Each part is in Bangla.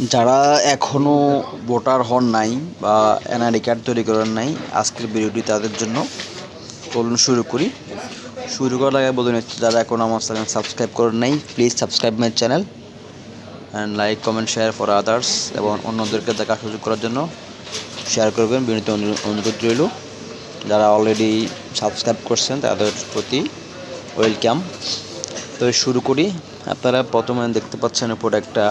যারা এখনও ভোটার হন নাই বা এনআইডি কার্ড তৈরি করেন নাই, আজকের ভিডিওটি তাদের জন্য চলুন শুরু করি। শুরু করার আগে বলে নিচ্ছি, যারা এখন আমার চ্যানেল সাবস্ক্রাইব করেন নাই please subscribe my channel and like comment share for others এবং অন্যদেরকে দেখার সুযোগ করার জন্য শেয়ার করবেন। বিনীত অনুরো- অনুরোধ রইল, যারা অলরেডি সাবস্ক্রাইব করছেন তাদের প্রতি ওয়েলকাম তো শুরু করি। আপনারা প্রথমে দেখতে পাচ্ছেন উপর একটা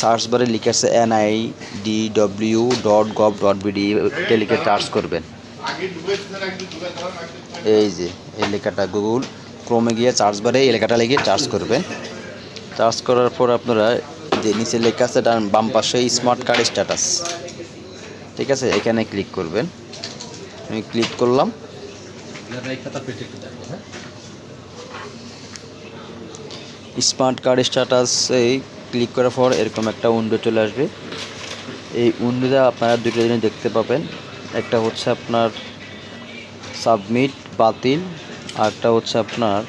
সার্চ বারে লিখে আছে N I D W dot gov dot BD এটা লিখে চার্জ করবেন। এই যে, এই লেখাটা গুগল ক্রোমে গিয়ে চার্জ বারে এই লেখাটা লিখে চার্জ করবেন। চার্জ করার পর আপনারা যে নিচে লেখা আছে ডান বাম পাশে স্মার্ট কার্ড স্ট্যাটাস ঠিক আছে, এখানে ক্লিক করবেন। আমি ক্লিক করলাম। স্মার্ট কার্ড স্ট্যাটাসে ক্লিক করার পর এরকম একটা উইন্ডো চলে আসবে। এই উইন্ডোতে আপনারা দুটো জিনিস দেখতে পাবেন। একটা হচ্ছে আপনার সাবমিট বাতিল, আর একটা হচ্ছে আপনার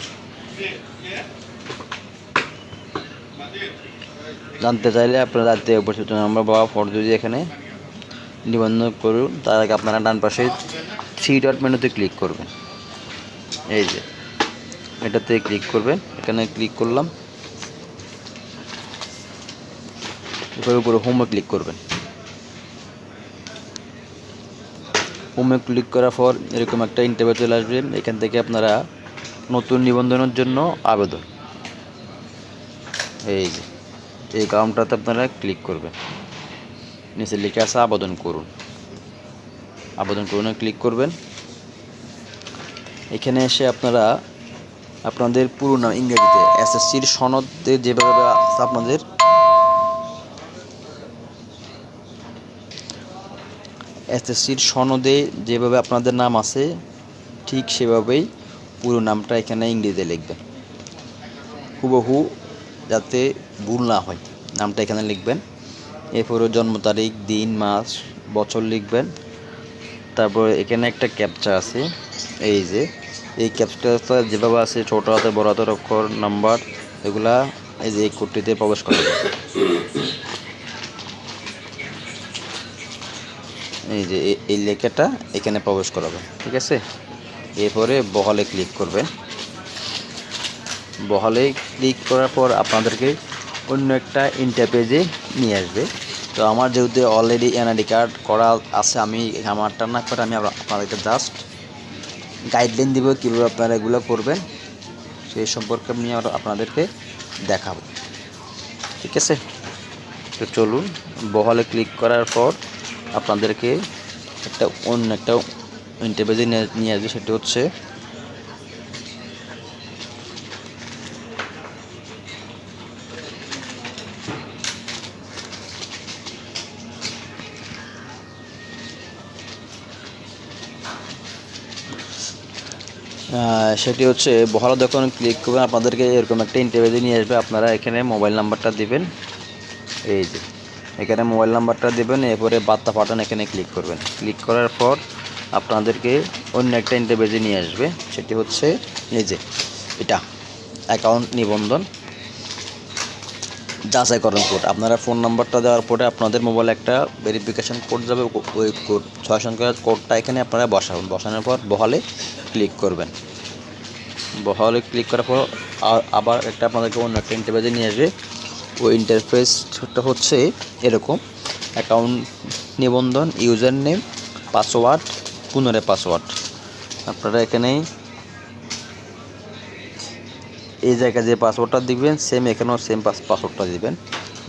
জানতে চাইলে আপনারা জানতে অবশ্যই নাম্বার বাবা ফটো যদি এখানে নিবন্ধন করুন। তার আগে আপনারা ডান পাশে থ্রি ডট মেনুতে ক্লিক করবেন এই যে। এটাতে ক্লিক করবেন এখানে ক্লিক করলাম। উপরে উপরে হোমে ক্লিক করবেন। হোমে ক্লিক করার পর এরকম একটা ইন্টারভিউ চলে আসবে। এখান থেকে আপনারা নতুন নিবন্ধনের জন্য আবেদন। এই যে, এই কাউন্টারতে আপনারা ক্লিক করবেন। নিচে লিখে আছে আবেদন করুন। আবেদন করুন ক্লিক করবেন। এখানে এসে আপনারা আপনাদের পুরো নাম ইংরেজিতে এসএসসির সনদে যেভাবে আপনাদের। এসএসসির সনদে যেভাবে আপনাদের নাম আছে, ঠিক সেভাবেই পুরো নামটা এখানে ইংরেজিতে লিখবেন। হুবহু যাতে ভুল না হয়, নামটা এখানে লিখবেন। এরপরে জন্ম তারিখ, দিন, মাস, বছর লিখবেন। তারপরে এখানে একটা ক্যাপচা আছে, এই যে এই ক্যাপচাটা যেভাবে আছে, ছোটো হাতে, বড় হাতের অক্ষর নাম্বার এগুলা এই যে এই কোডটিতে প্রবেশ করাবে এই যে এই- লেখাটা এখানে প্রবেশ করাবে, ঠিক আছে? এরপরে বহালে ক্লিক করবেন বহালে ক্লিক করার পর আপনাদেরকে অন্য একটা ইন্টারপেজে নিয়ে আসবে। তো আমার যেহেতু অলরেডি এনআইডি কার্ড করা আছে, আমি আমারটা না করে আমি আপনাদেরকে জাস্ট গাইডলাইন দিব কীভাবে আপনারা এগুলো করবেন, সেই সম্পর্কে আমি আর আপনাদেরকে দেখাব। ঠিক আছে? তো চলুন, বহলে ক্লিক করার পর আপনাদেরকে একটা অন্য একটা ইন্টারভিউ নিয়ে আসবে, সেটি হচ্ছে সেটি হচ্ছে বহরা যখন ক্লিক করবেন, আপনাদেরকে এরকম একটা ইন্টারভিউ নিয়ে আসবে। আপনারা এখানে মোবাইল নাম্বারটা দেবেন। এই যে, এখানে মোবাইল নাম্বারটা দেবেন, এরপরে বার্তা পাঠান এখানে ক্লিক করবেন। ক্লিক করার পর আপনাদেরকে অন্য একটা ইন্টারভিউ নিয়ে আসবে। সেটি হচ্ছে, এই যে, এটা অ্যাকাউন্ট নিবন্ধন। যাচাইকরণ কোড আপনারা ফোন নাম্বারটা দেওয়ার পরে আপনাদের মোবাইলে একটা ভেরিফিকেশন কোড যাবে ওই কোড ছয় সংখ্যার কোডটা এখানে আপনারা বসাবেন। বসানোর পর বহালে ক্লিক করবেন। বহালে ক্লিক করার পর আবার একটা আপনাদেরকে অন্য একটা ইন্টারফেসে নিয়ে আসবে। ওই ইন্টারফেসটা হচ্ছে এরকম। অ্যাকাউন্ট নিবন্ধন ইউজার নেম পাসওয়ার্ড পুনরায় পাসওয়ার্ড আপনারা এখানে এই জায়গায় যে পাসওয়ার্ডটা দিবেন সেম এখানেও সেম পাস পাসওয়ার্ডটা দিবেন।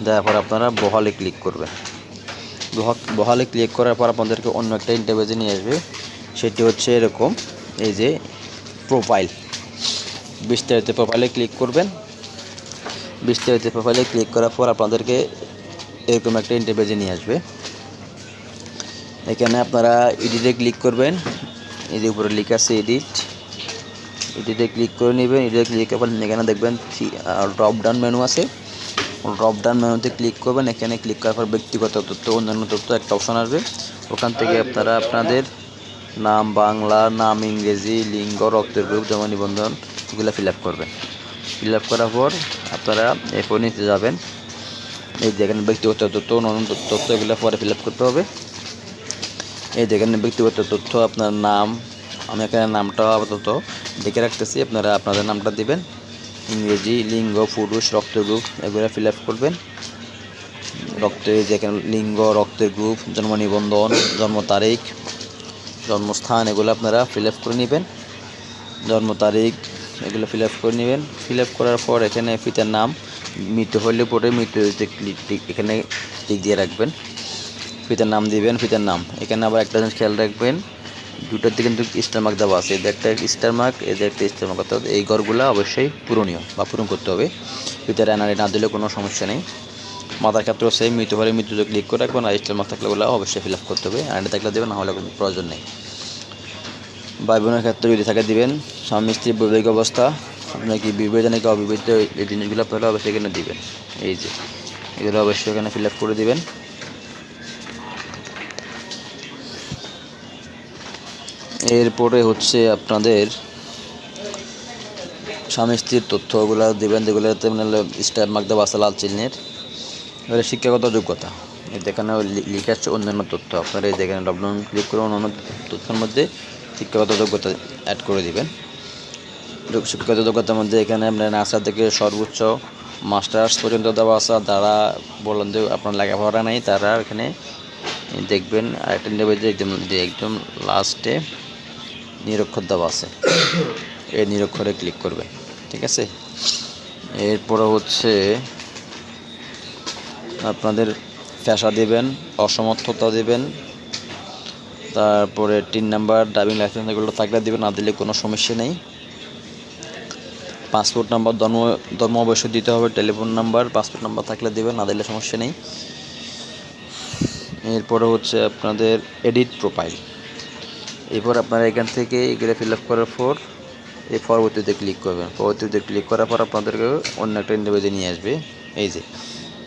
দেওয়ার পর আপনারা বহালে ক্লিক করবেন। বহ- বহালে ক্লিক করার পর আপনাদেরকে অন্য একটা ইন্টারভিউতে নিয়ে আসবে। সেটি হচ্ছে এরকম, এই যে প্রোফাইল বিস্তারিত প্রোফাইলে ক্লিক করবেন। বিস্তারিত প্রোফাইলে ক্লিক করার পর আপনাদেরকে এরকম একটা ইন্টারভিউতে নিয়ে আসবে। এখানে আপনারা এডিটে ক্লিক করবেন। যে উপরে লেখা আছে এডিট এটিতে ক্লিক করে নেবেন, এটিতে ক্লিক পর এখানে দেখবেন ড্রপ ডাউন মেনু আছে। ড্রপ ডাউন মেনুতে ক্লিক করবেন, এখানে ক্লিক করার পর ব্যক্তিগত তথ্য, অন্যান্য তথ্য একটা অপশন আসবে। ওখান থেকে আপনারা আপনাদের নাম, বাংলা, নাম, ইংরেজি, লিঙ্গ, রক্তের গ্রুপ জমা নিবন্ধন এগুলো ফিল আপ করবেন। ফিল আপ করার পর আপনারা এরপর নিতে যাবেন। এই দেখেন ব্যক্তিগত তথ্য, অন্যান্য তথ্য এগুলো পরে ফিল আপ করতে হবে। এই দেখেন ব্যক্তিগত তথ্য, আপনার নাম আমি এখানে নামটা আপাতত দেখে রাখতেছি। আপনারা আপনাদের নামটা দিবেন। ইংরেজি, লিঙ্গ, পুরুষ রক্ত গ্রুপ এগুলো ফিল আপ করবেন। রক্তের যেখানে লিঙ্গ, রক্তের গ্রুপ জন্ম নিবন্ধন, জন্ম তারিখ, জন্মস্থান এগুলো আপনারা ফিল আপ করে নেবেন। জন্ম তারিখ এগুলো ফিল আপ করে নেবেন। ফিল আপ করার পর এখানে পিতার নাম, মৃত্যু হলে পরে মৃত্যু এখানে টিক দিয়ে রাখবেন। পিতার নাম দিবেন, পিতার নাম। এখানে আবার একটা জিনিস খেয়াল রাখবেন। দুটোতে কিন্তু স্টার মার্ক দেওয়া আছে। এদের একটা স্টার মার্ক এদের একটা স্টার মার্ক অর্থাৎ এই ঘরগুলো অবশ্যই পূরণীয় বা পূরণ করতে হবে। ভিতরে এনআরই না দিলে কোনো সমস্যা নেই। মাথার ক্ষেত্রেও সেই মৃত্যু হলে মৃত্যুতে ক্লিক করে রাখবেন আর স্টার মার্ক থাকলে ওগুলো অবশ্যই ফিল আপ করতে হবে। এনআরই থাকলে দেবেন, না হলে কোনো প্রয়োজন নেই। ভাই বোনের ক্ষেত্রে যদি থাকে দিবেন। স্বামী স্ত্রীর বৈবাহিক অবস্থা। কি বিবাহিত নাকি অবিবাহিত এই জিনিসগুলো আপনারা অবশ্যই এখানে দিবেন। এই যে, এগুলো অবশ্যই এখানে ফিল আপ করে দিবেন। এরপরে হচ্ছে আপনাদের স্বামী স্ত্রীর তথ্যগুলো দেবেন যেগুলোতে মানে স্টার মার্ক দেওয়া আছে লাল চিহ্নের। এবারে শিক্ষাগত যোগ্যতা। যেখানে লিখে আসছে অন্যান্য তথ্য। আপনারা এই যেখানে ডবলন ক্লিক করে অন্যান্য তথ্যের মধ্যে শিক্ষাগত যোগ্যতা অ্যাড করে দিবেন। শিক্ষাগত যোগ্যতার মধ্যে এখানে আপনার নার্সার থেকে সর্বোচ্চ মাস্টার্স পর্যন্ত দেওয়া আসা যারা বললেন যে আপনার লেখাপড়া নেই, তারা এখানে দেখবেন নেবে যে একদম একদম লাস্টে নিরক্ষর দেওয়া আছে। এই নিরক্ষরে ক্লিক করবে, ঠিক আছে? এরপরে হচ্ছে আপনাদের পেশা দেবেন, অসমর্থতা দেবেন, তারপরে তিন নাম্বার ড্রাইভিং লাইসেন্স এগুলো থাকলে দেবেন, না দিলে কোনো সমস্যা নেই। পাসপোর্ট নাম্বার ধর্ম ধর্ম অবশ্যই দিতে হবে টেলিফোন নাম্বার পাসপোর্ট নাম্বার থাকলে দেবেন, না দিলে সমস্যা নেই। এরপরে হচ্ছে আপনাদের এডিট প্রোফাইল এরপর আপনারা এখান থেকে এগুলো ফিল আপ করার পর এই পরবর্তীতে ক্লিক করবেন। পরবর্তীতে ক্লিক করার পর আপনাদেরকে অন্য একটা ইন্টারভিউতে নিয়ে আসবে। এই যে,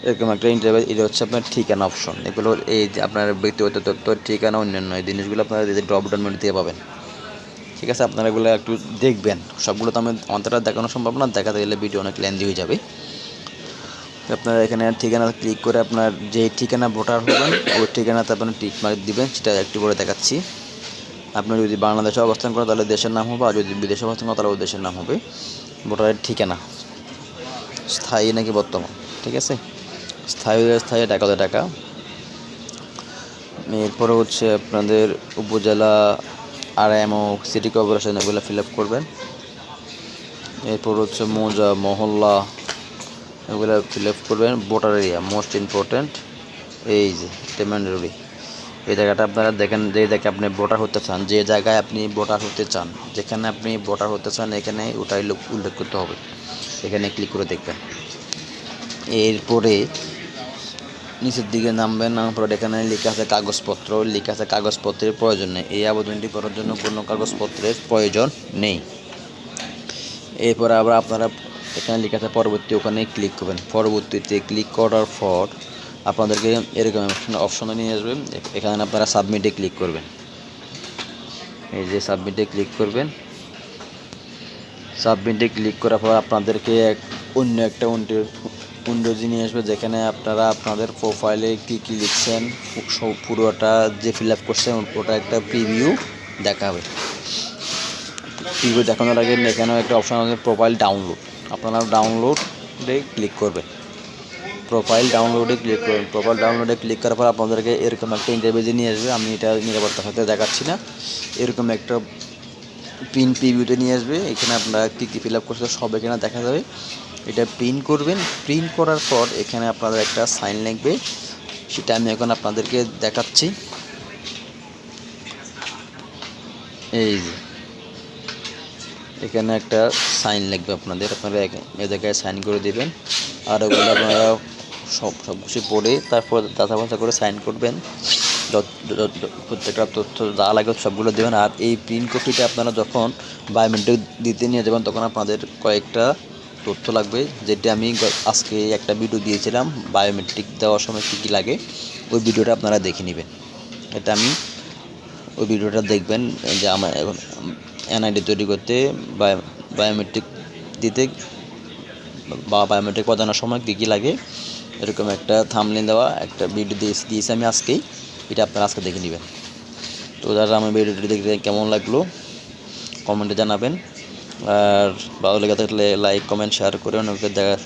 এরকম একটা ইন্টারভিউ এটা হচ্ছে আপনার ঠিকানা অপশন এগুলো এই যে আপনার ব্যক্তিগত তথ্য, ঠিকানা, অন্যান্য, এই জিনিসগুলো আপনারা ড্রপ ডাউন মেনু দিয়ে পাবেন। ঠিক আছে, আপনারা এগুলো একটু দেখবেন। সবগুলো তো আমি আমাদের দেখানো সম্ভব না দেখাতে গেলে ভিডিও অনেক লেন্দি হয়ে যাবে। আপনারা এখানে ঠিকানা ক্লিক করে আপনার যে ঠিকানা ভোটার হবেন, ওই ঠিকানাতে আপনার টিক মার্ক দিবেন, সেটা একটু করে দেখাচ্ছি। আপনি যদি বাংলাদেশে অবস্থান করেন, তাহলে দেশের নাম হবে, আর যদি বিদেশে অবস্থান করেন তাহলে দেশের নাম হবে। ভোটারের ঠিকানা। স্থায়ী নাকি বর্তমান? ঠিক আছে? স্থায়ী স্থায়ী, টাকা টাকা। এরপরে হচ্ছে আপনাদের উপজেলা আর এমও সিটি কর্পোরেশন, এগুলো ফিল আপ করবেন। এরপর হচ্ছে মৌজা, মহল্লা, এগুলো ফিল আপ করবেন। ভোটার এরিয়া, মোস্ট ইম্পর্ট্যান্ট এই যে টেমেন্ডারি এই জায়গাটা আপনারা দেখেন, যে জায়গায় আপনি ভোটার হতে চান, যে জায়গায় আপনি ভোটার হতে চান, যেখানে আপনি ভোটার হতে চান, এখানে ওটাই উল্লেখ করতে হবে। এখানে ক্লিক করে দেখবেন। এরপরে নিচের দিকে নামবেন, নামার পরে এখানে লেখা আছে কাগজপত্র। লেখা আছে কাগজপত্রের প্রয়োজন নেই। এই আবেদনটি করার জন্য কোনো কাগজপত্রের প্রয়োজন নেই। এরপরে আবার আপনারা এখানে লেখা আছে পরবর্তী ওখানে ক্লিক করবেন। পরবর্তীতে ক্লিক করার পর আপনাদেরকে এরকম অপশনে নিয়ে আসবে। এখানে আপনারা সাবমিটে ক্লিক করবেন। এই যে সাবমিটে ক্লিক করবেন। সাবমিটে ক্লিক করার পর আপনাদেরকে এক অন্য একটা উইন্ডোজ নিয়ে আসবে, যেখানে আপনারা আপনাদের প্রোফাইলে কী কী লিখছেন, সব পুরোটা যে ফিল আপ করছেন, ওটা একটা প্রিভিউ দেখাবে। প্রিভিউ দেখানোর আগে এখানেও একটা অপশান আছে প্রোফাইল ডাউনলোড আপনারা ডাউনলোডে ক্লিক করবেন। প্রোফাইল ডাউনলোডে ক্লিক করবেন প্রোফাইল ডাউনলোডে ক্লিক করার পর আপনাদেরকে এরকম একটা ইন্টারভিউ নিয়ে আসবে। আমি এটা নিরাপত্তা সাথে দেখাচ্ছি না। এরকম একটা পিন প্রিভিউতে নিয়ে আসবে। এখানে আপনারা কী কী ফিল আপ করছে সব এখানে দেখা যাবে। এটা প্রিন্ট করবেন। প্রিন্ট করার পর এখানে আপনাদের একটা সাইন লাগবে। সেটা আমি এখন আপনাদেরকে দেখাচ্ছি। এই যে। এখানে একটা সাইন লাগবে আপনাদের। আপনারা এ জায়গায় সাইন করে দেবেন। আর ওগুলো আপনারা সব সব কিছু পড়ে তারপর দাদা ভাষা করে সাইন করবেন। প্রত্যেকটা তথ্য যা লাগে সবগুলো দেবেন। আর এই প্রিন্ট কপিটা আপনারা যখন বায়োমেট্রিক দিতে নিয়ে যাবেন, তখন আপনাদের কয়েকটা তথ্য লাগবে। যেটা আমি আজকে একটা ভিডিও দিয়েছিলাম বায়োমেট্রিক দেওয়ার সময় কী কী লাগে? ওই ভিডিওটা আপনারা দেখে নেবেন। এটা আমি ওই ভিডিওটা দেখবেন, যে আমার এখন এনআইডি তৈরি করতে বায়ো বায়োমেট্রিক দিতে বা বায়োমেট্রিক প্রদানের সময় কী কী লাগে। এরকম একটা থামলিন দেওয়া, একটা ভিডিও দিয়েছি দিয়েছি আমি আজকেই। এটা আপনারা আজকে দেখে নেবেন। তো যারা আমার ভিডিওটি দেখতে কেমন লাগল কমেন্টে জানাবেন। আর ভালো লেগে থাকলে লাইক কমেন্ট শেয়ার করে অনেকে দেখার